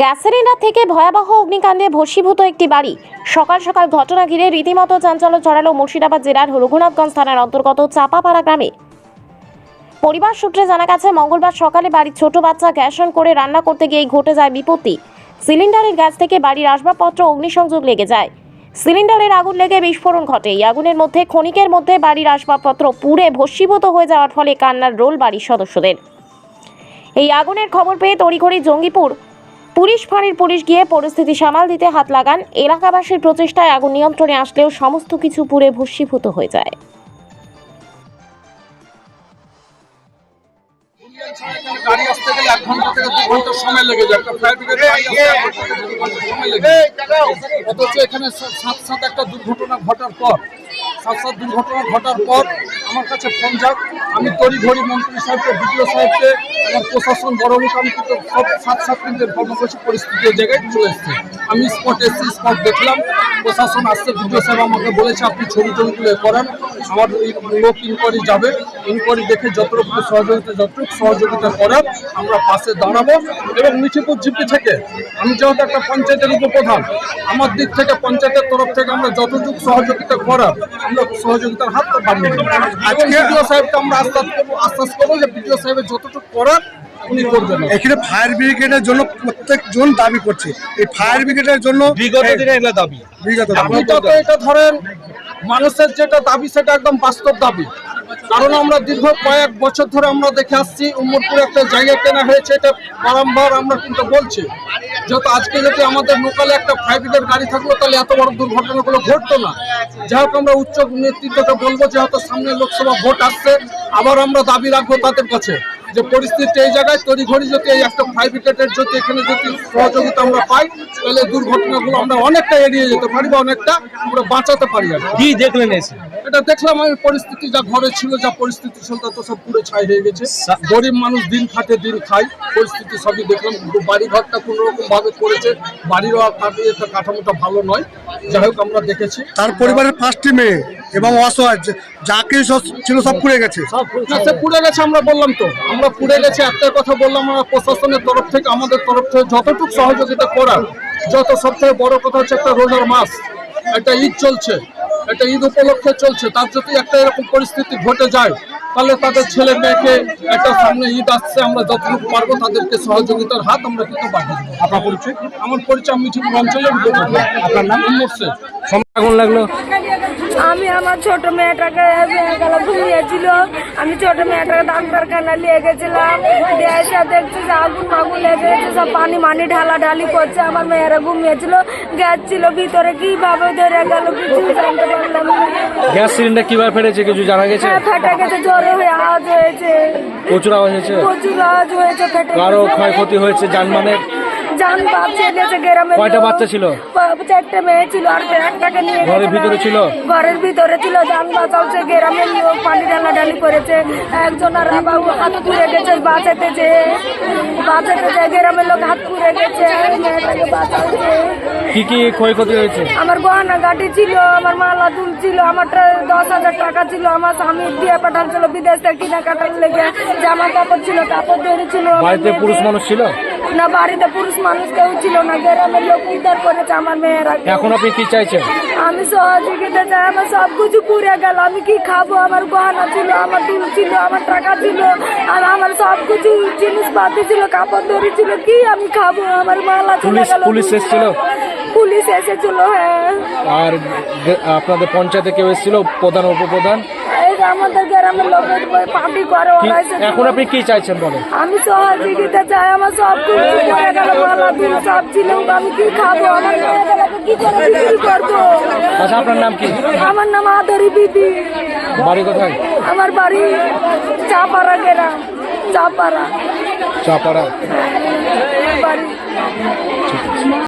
Gas cylinder থেকে ভয়াবহ অগ্নিকাণ্ডে ভস্মীভূত একটি বাড়ি। সকাল সকাল ঘটনা ঘিরে রীতিমতো চাঞ্চল্য ছড়ালো মুর্শিদাবাদ জেলার রঘুনাথগঞ্জ থানার অন্তর্গত চাপাপাড়া গ্রামে। পরিবার সূত্রে জানা গেছে, মঙ্গলবার সকালে বাড়ির ছোট বাচ্চা গ্যাস অন করে রান্না করতে গিয়েই ঘটে যায় বিপত্তি। সিলিন্ডারের গ্যাস থেকে বাড়ির আসবাবপত্র, অগ্নিসংযোগ লেগে যায়। সিলিন্ডারের আগুন লেগে বিস্ফোরণ ঘটে। এই আগুনের মধ্যে, ক্ষণিকের মধ্যে বাড়ির আসবাবপত্র পুড়ে ভস্মীভূত হয়ে যাওয়ার ফলে কান্নার রোল বাড়ির সদস্যদের। এই আগুনের খবর পেয়ে তড়িঘড়ি জঙ্গিপুর পুলিশ ফাঁড়ির পুলিশ গিয়ে পরিস্থিতি সামাল দিতে হাত লাগান। এলাকাবাসীর প্রচেষ্টায় আগুন নিয়ন্ত্রণে আসলেও সমস্ত কিছু পুড়ে ভস্মীভূত হয়ে যায়। গাড়ি ঘণ্টা থেকে দু ঘণ্টা সময় লেগে যায়। একটা ফায়ার ব্রিগেড সময় লেগে অথচ এখানে সাত সাত একটা দুর্ঘটনা ঘটার পর সাত সাত দুর্ঘটনা ঘটার পর আমার কাছে ফোন যাক। আমি মন্ত্রী সাহেবকে বিডিও সাহেবকে আমার প্রশাসন বড় মুখ আমি কিন্তু সব সাত সাত মিনিটের কর্মসূচি পরিস্থিতি জায়গায় চলে এসছে। আমি স্পট এসছি স্পট দেখলাম। প্রশাসন আসছে বিডিও সাহেব আমাকে বলেছে আপনি ছবি টবিগুলো করান। আমার লোক ইনকোয়ারি যাবে। ইনকোয়ারি দেখে যতটুকু সহযোগিতা যতটুকু সহযোগিতা করার আমরা পাশে দাঁড়াবো। এবং মিঠিপুর জিপি থেকে, আমি যেহেতু একটা পঞ্চায়েতের উপপ্রধান, আমার দিক থেকে, পঞ্চায়েতের তরফ থেকে আমরা যতটুকু সহযোগিতা করার, আমরা সহযোগিতার হাতটা বাড়িয়ে দেবো আজকে বিডিও সাহেবকে আমরা আশ্বাস করব আশ্বাস করব যে বিডিও সাহেবের যতটুকু করার করবেন এখানে ফায়ার ব্রিগেডের জন্য প্রত্যেকজন দাবি করছে। এই ফায়ার ব্রিগেডের জন্য বিগত দিনে এগুলো দাবি। বিগত আপনি এটা ধরেন মানুষের যেটা দাবি সেটা একদম বাস্তব দাবি। কারণ আমরা দীর্ঘ কয়েক বছর ধরে আমরা দেখে আসছি উমরপুরে একটা জায়গা কেনা হয়েছে এটা বারংবার আমরা কিন্তু বলছি। যেহেতু আজকে যদি আমাদের লোকালে একটা ফাইভ গাড়ি থাকল তাহলে এত বড় দুর্ঘটনাগুলো ঘটতো না। যাই হোক আমরা উচ্চ নেতৃত্বকে বলব যেহেতু সামনে লোকসভা ভোট আসছে আবার আমরা দাবি রাখব তাদের কাছে। যে পরিস্থিতি এই জায়গায় তৈরি ঘড়ি যদি এই একটা ফাইভ উইকেটের যদি এখানে যদি সহযোগিতা আমরা পাই তাহলে দুর্ঘটনাগুলো আমরা অনেকটা এড়িয়ে যেতে পারি বা অনেকটা আমরা বাঁচাতে পারি আর কি। দেখলেন এসে? এটা দেখলাম আমি পরিস্থিতি যা ঘরে ছিল যা পরিস্থিতি ছিল তা তো সব পুরো ছাই হয়ে গেছে। গরিব মানুষ দিন খাটে দিন খায় পরিস্থিতি সবই দেখলাম। বাড়ি ঘরটা কোনো রকম ভাবে করেছে বাড়িরও আর কাঠামোটা ভালো নয়। যাই হোক আমরা দেখেছি। তার পরিবারের পাঁচটি মেয়ে। এবং অসহায় যে- সব ছিল সব পুড়ে গেছে। পুড়ে গেছে। আমরা বললাম তো। আমরা পুড়ে গেছে একটা কথা বললাম আমরা প্রশাসনের তরফ থেকে আমাদের তরফ থেকে যতটুকু সহযোগিতা করার যত সব থেকে বড় কথা হচ্ছে একটা রোজার মাস একটা ঈদ চলছে একটা ঈদ উপলক্ষে চলছে তার যদি একটা এরকম পরিস্থিতি ঘটে যায় তাহলে তাদের ছেলে মেয়েকে একটা সামনে ঈদ আসছে আমরা যতটুকু পারব তাদেরকে সহযোগিতার হাত আমরা কিন্তু দেবো আপনার পরিচয়? আমার পরিচয় আমি ঠিক অঞ্চলের আপনার নাম? আগুন লাগল? আমি আমার ছোট মেয়েটাকে গেল ঘুমিয়েছিল। আমি ছোট মেয়েটাকে ডাক্তারখানা নিয়ে গেছিলাম। দিয়ে এসে দেখছি যে আগুন মাগুন লেগে গেছে সব পানি মানি ঢালা ঢালি করছে। আমার মেয়েরা ঘুমিয়েছিল। গ্যাস ছিল ভিতরে কীভাবে ধরে গেল কিছু জানতে পারলাম গ্যাস সিলিন্ডার কীভাবে ফেটেছে কিছু জানা গেছে? হ্যাঁ ফেটে গেছে জ্বরে হয়ে আওয়াজ হয়েছে। প্রচুর আওয়াজ হয়েছে? প্রচুর আওয়াজ হয়েছে ফেটে কারও ক্ষয়ক্ষতি হয়েছে যানবাহনের? জান গ্রামে কয়টা বাচ্চা ছিল? চারটে মেয়ে ছিল আর একটাকে নিয়ে ঘরের ভিতরে ছিল? ঘরের ভিতরে ছিল জান বাঁচাচ্ছে গ্রামের লোক পানি করেছে। একজন আর বাবু হাত পুড়ে গেছে বাঁচাতে যে বাঁচাতে যে গ্রামের লোক হাত পুড়ে গেছে আর মেয়েটাকে বাঁচাচ্ছে কি কি ক্ষয়ক্ষতি হয়েছে? আমার গহনা গাড়ি ছিল আমার মালা দুল ছিল আমার দশ হাজার টাকা ছিল আমার স্বামী দিয়ে পাঠাচ্ছিল বিদেশ থেকে কিনা কাটার লেগে। জামা কাপড় ছিল কাপড় তৈরি ছিল বাড়িতে পুরুষ মানুষ ছিল? না বাড়িতে পুরুষ মানুষ কেউ ছিল না গ্রামের লোক উদ্ধার করেছে আমার মেয়েরা। এখন আপনি কি চাইছেন? আমি সহযোগিতা চাই আমার সব কিছু পুড়ে গেল আমি কি খাব? আমার গহনা ছিল আমার দুল ছিল আমার টাকা ছিল আর আমার সব কিছু জিনিসপাতি ছিল কাপড় দড়ি ছিল কি আমি খাব? আমার মালা চলে পুলিশ- গেল পুলিশ এসেছিল? পুলিশ এসেছিল হ্যাঁ। আর আপনাদের পঞ্চায়েতে কেউ এসেছিল? প্রধান উপপ্রধান? যে আমাদের গ্রামের লোকের পার্টি করে কি ওরা এসেছিল। এখন আপনি কি চাইছেন বলেন? আমি সহযোগিতা চাই আমার সব কিছু পড়ে গেল মালা দুল সব ছিল আমি কি খাব? আমার কি করে বিক্রি করব? আচ্ছা আপনার নাম কি? আমার নাম আদরি বিবি। বাড়ি কোথায়? আমার বাড়ি চাপাড়া গ্রাম চাপাড়া। চাপাড়া। বাড়ি।